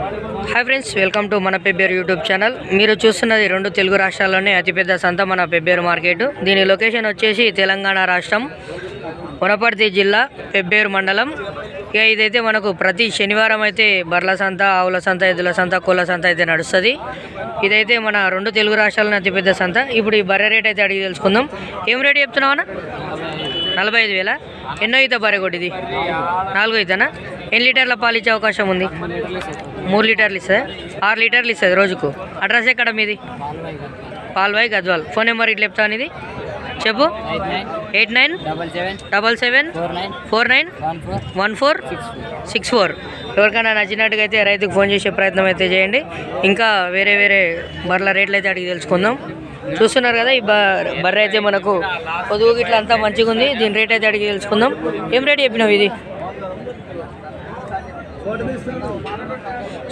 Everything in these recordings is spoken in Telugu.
హాయ్ ఫ్రెండ్స్ వెల్కమ్ టు మన పెబ్బేరు యూట్యూబ్ ఛానల్ మీరు చూస్తున్నది రెండు తెలుగు రాష్ట్రాల్లోనే అతిపెద్ద సంత మన పెబ్బేరు మార్కెట్ దీని లొకేషన్ వచ్చేసి తెలంగాణ రాష్ట్రం వనపర్తి జిల్లా పెబ్బేరు మండలం. ఇక ఇదైతే మనకు ప్రతి శనివారం అయితే బర్ల సంత ఆవుల సంత ఎద్దుల సంత కోళ్ళ సంత అయితే నడుస్తుంది. ఇదైతే మన రెండు తెలుగు రాష్ట్రాల్లోనే అతిపెద్ద సంత. ఇప్పుడు ఈ బర్రె రేట్ అయితే అడిగి తెలుసుకుందాం. ఏం రేట్ చెప్తున్నావు అన్న? నలభై ఐదు వేల? ఎన్నో ఈత బారే కొట్టిది. నాలుగో ఈతనా? ఎన్ని లీటర్ల పాలు ఇచ్చే అవకాశం ఉంది? మూడు లీటర్లు ఇస్తుంది? ఆరు లీటర్లు ఇస్తుంది రోజుకు. అడ్రస్ ఎక్కడ మీది? పాల్వాయి గద్వాల్ ఫోన్ నెంబర్ ఇట్లా చెప్తాను ఇది చెప్పు. Eight nine double seven four nine one four one four six four. ఎవరికైనా నచ్చినట్టుగా అయితే రైతుకు ఫోన్ చేసే ప్రయత్నం అయితే చేయండి. ఇంకా వేరే వేరే బర్ల రేట్లు అయితే అడిగి తెలుసుకుందాం. చూస్తున్నారు కదా ఈ బర్రె అయితే మనకు పొదుగు ఇట్లా అంతా మంచిగా ఉంది. దీని రేట్ అయితే అడిగి తెలుసుకుందాం. ఏం రేట్ చెప్పినావు ఇది?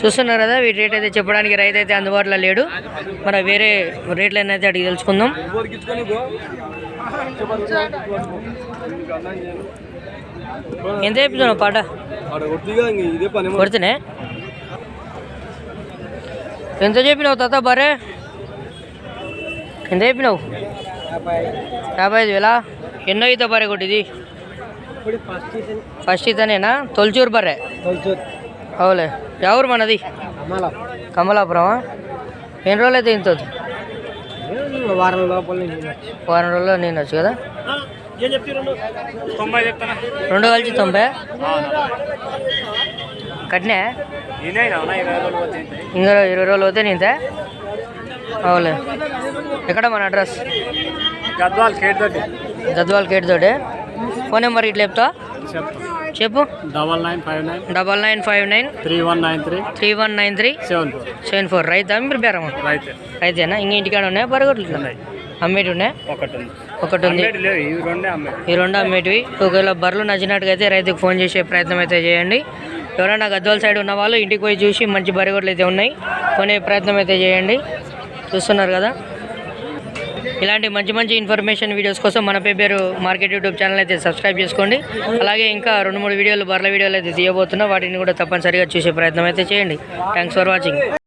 చూస్తున్నారు కదా వీటి రేట్ అయితే చెప్పడానికి రైతు అయితే అందుబాటులో లేడు. మన వేరే రేట్లు అయితే అడిగి తెలుసుకుందాం. ఎంత చెప్తున్నావు పాట? ఆడ ఎంత చెప్పినావు తాత బరే ఎంత చెప్పినావు? యాభై ఐదు వేలా? ఎన్నో ఈత బరే కొట్టిది? ఇప్పుడు ఫస్ట్ ఇతనేనా తొలిచూరు బర్రె? అవులే. ఎవరు మనది? అమ్మాల కమలాపురమా? ఎన్ని రోజులు అయితే ఇంత వారం లోపల వారం రోజుల్లో నేను వచ్చు కదా? రెండు కలిసి తొంభై? కట్నే నేనే ఇంకా ఇరవై రోజులు అవుతే నింతే అవులే ఎక్కడ మన అడ్రస్? గద్వాల్ కేట్ తోటి. గద్వాల్ గేట్ తోటే? ఫోన్ నెంబర్ ఇట్లా చెప్తా చెప్పు. Double nine five nine. Double nine five nine. Three one nine three. Three one nine three. Seven four. Seven four. Raita? మీరు బేరమా రైట్ రైతేనా? ఇంక ఇంటికాడ ఉన్నాయా? బరగొట్లు ఉన్నాయి? అమ్మేటి ఉన్నాయా? ఒకటి ఉంది ఒకటి ఉంది ఈ రెండు అమ్మేటివి. ఒకవేళ బర్రెలు నచ్చినట్టుగా అయితే రైతుకు ఫోన్ చేసే ప్రయత్నం అయితే చేయండి. ఎవరైనా గద్వాల సైడ్ ఉన్న వాళ్ళు ఇంటికి పోయి చూసి మంచి బరిగొడ్లు అయితే ఉన్నాయి. కొనే ప్రయత్నం అయితే చేయండి. చూస్తున్నారు కదా. ఇలాంటి మంచి మంచి ఇన్ఫర్మేషన్ వీడియోస్ కోసం మన పేరు మార్కెట్ యూట్యూబ్ ఛానల్ అయితే సబ్స్క్రైబ్ చేసుకోండి. అలాగే ఇంకా రెండు మూడు వీడియోలు బర్ల వీడియోలు అయితే తీయబోతున్నా. వాటిని కూడా తప్పనిసరిగా చూసే ప్రయత్నం అయితే చేయండి. Thanks for watching